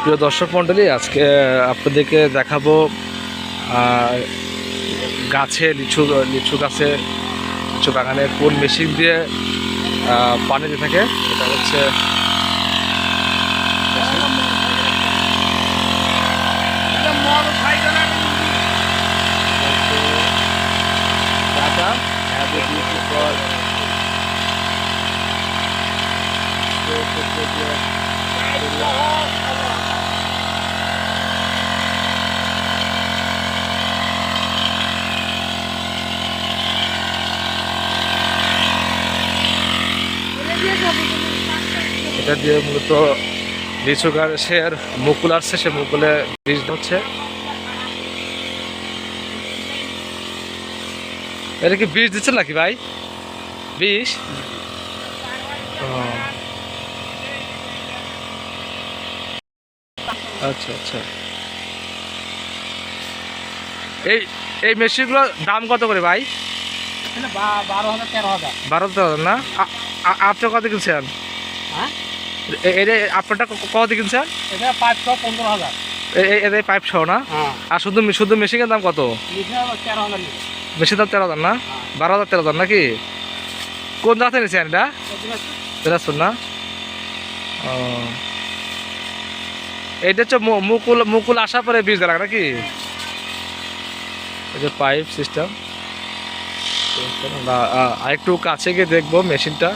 প্রিয় দর্শক মণ্ডলী, আজকে আপনাদেরকে দেখাবো গাছে, লিচু লিচু গাছে, লিচু বাগানে কোন মেশিন দিয়ে পানি দিয়ে থাকে এটা হচ্ছে a beautiful এটা দিয়ে মূলত লিচু গাছের মুকুল আসছে, সে মুকুলে বীজ ধরছে। এটা কি বীজ দিচ্ছে নাকি ভাই? বিষ আচ্ছা আচ্ছা। এই এই মেশিনগুলোর দাম কত করে ভাই? বারো হাজার তেরো হাজার। বারো হাজার না? আ- আ- কত কিনছেন? হ্যাঁ? এটা আপনারটা কত কিনছেন? এটা পাঁচশো পনেরো হাজার। এ- এ- পাইপ সহ না? হ্যাঁ। আর শুধু শুধু মেশিনের দাম কত? তেরো হাজার মেশিন দাম তেরো হাজার না? বারো হাজার তেরো হাজার নাকি? কোন জায়গা নিয়েছেন এটা? দিনাজপুর না। ও। এইটা হচ্ছে মুকুল মুকুল আসার পরে বীজ দেওয়া নাকি? পাইপ সিস্টেম আরেকটু কাছে গিয়ে দেখব মেশিনটা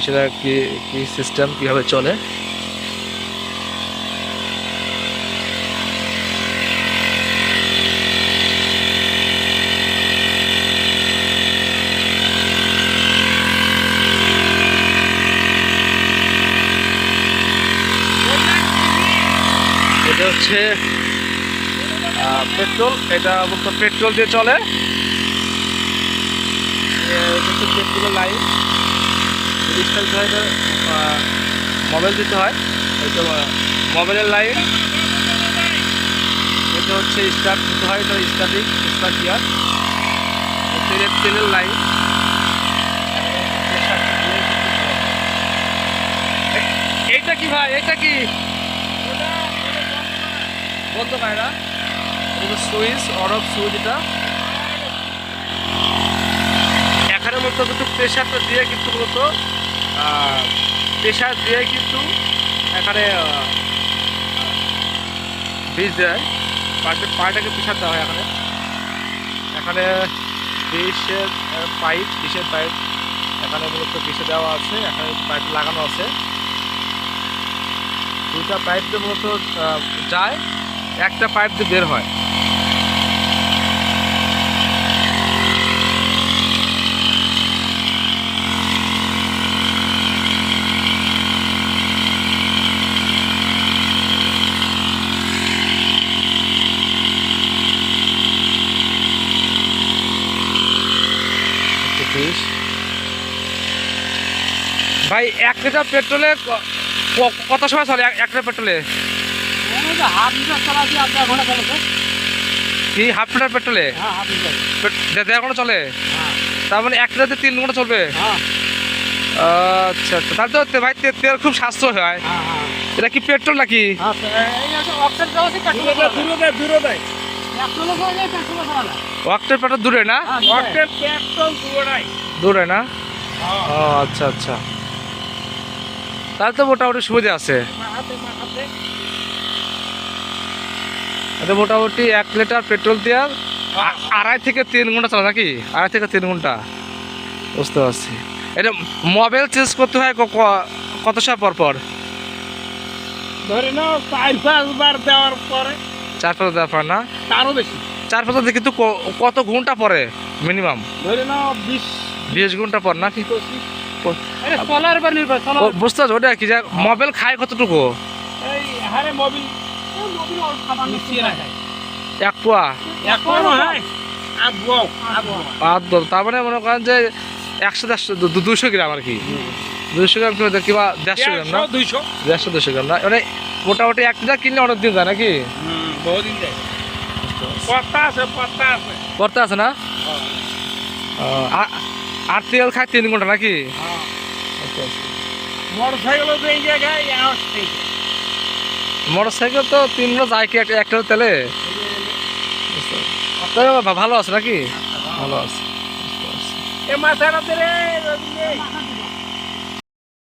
সেটা কি কি সিস্টেম কীভাবে চলে এটা হচ্ছে পেট্রোল। এটা পেট্রোল দিয়ে চলে। এটা পেট্রোলের লাইন। দিতে হয় মোবাইল দিতে হয়। এটা মোবাইলের লাইন। এটা হচ্ছে স্টার্ট দিতে হয়, এটা স্টার্টিং স্টার্ট গিয়ার তেলের তেলের লাইন। এইটা কি ভাই এইটা কি? বলতো ভাই না এটা সুইচ অন অফ সুইচ এটা। এখানে মূলত কিন্তু প্রেশারটা দিয়ে কিন্তু মূলত প্রেশার দিয়ে কিন্তু এখানে বীজ দেয়। পার্টে পার্টাকে প্রেশার দেওয়া হয় এখানে। এখানে বিষের পাইপ বিষের পাইপ এখানে মূলত বিষে দেওয়া আছে। এখানে পাইপ লাগানো আছে। দুটা পাইপ মূলত যায়। একটা পাইপ দিয়ে বের হয়। ভাই, এক লিটার পেট্রোলে কত সময় চলে এক লিটার পেট্রোলে? হাফ লিটার চালাচ্ছি আপনার ঘণ্টা চলেছে কি হাফ লিটার পেট্রোলে? হ্যাঁ হাফ লিটার। দেড় ঘণ্টা চলে? হ্যাঁ। তার মানে এক লিটারতে তিন ঘণ্টা চলবে? হ্যাঁ। আচ্ছা আচ্ছা। তাহলে তো ভাই তে- তেল খুব সাশ্রয় হয়। এটা কি পেট্রোল নাকি? হ্যাঁ আছে পেট্রোল দূরে না? অক্সেন পেট্রোল দূরে নাই। দূরে না? ও আচ্ছা আচ্ছা। তাহলে তো মোটামুটি সুবিধা আছে। হাতে হাতে। এটা মোটামুটি এক লিটার পেট্রোল দেওয়ার আড়াই থেকে তিন ঘণ্টা চলে নাকি? আড়াই থেকে তিন ঘণ্টা। বুঝতে পারছি। এটা মোবাইল চেঞ্জ করতে হয় ক- ক- কত সময় পর পর? ধরে নাও চার পাঁচবার দেওয়ার পরে। চার পাঁচ দেওয়ার পর না? তারও বেশি। চার পাঁচ কিন্তু ক- কত ঘণ্টা পরে মিনিমাম ধরে নাও বিশ। বিশ ঘণ্টা পর ও, সোলার বুঝতে পারছ ওটা কি যে মোবাইল খায় কতটুকু? এই হারে মোবিল মিশিয়ে রাখে। এক পোয়া? হয় দর- তার মানে মনে করেন যে একশো দেড়শো দুশো গ্রাম আর কি। দুশো গ্রাম কিংবা কিংবা দেড়শো গ্রাম না? দুইশো। দেড়শো দুশো গ্রাম না? মানে মোটামুটি এক লিটার কিনলে অনেক দিন যায় নাকি? বহুদিন যায়। আছে না? আর তেল খায় তিন ঘণ্টা নাকি। মোটর সাইকেলও এই জায়গায় তো তিন মোটর সাইকেল তো তিনটা যায় কি একটা তেলে? ভালো আছে নাকি? ভালো আছে। এ মাথাটা দে রে রবি রে।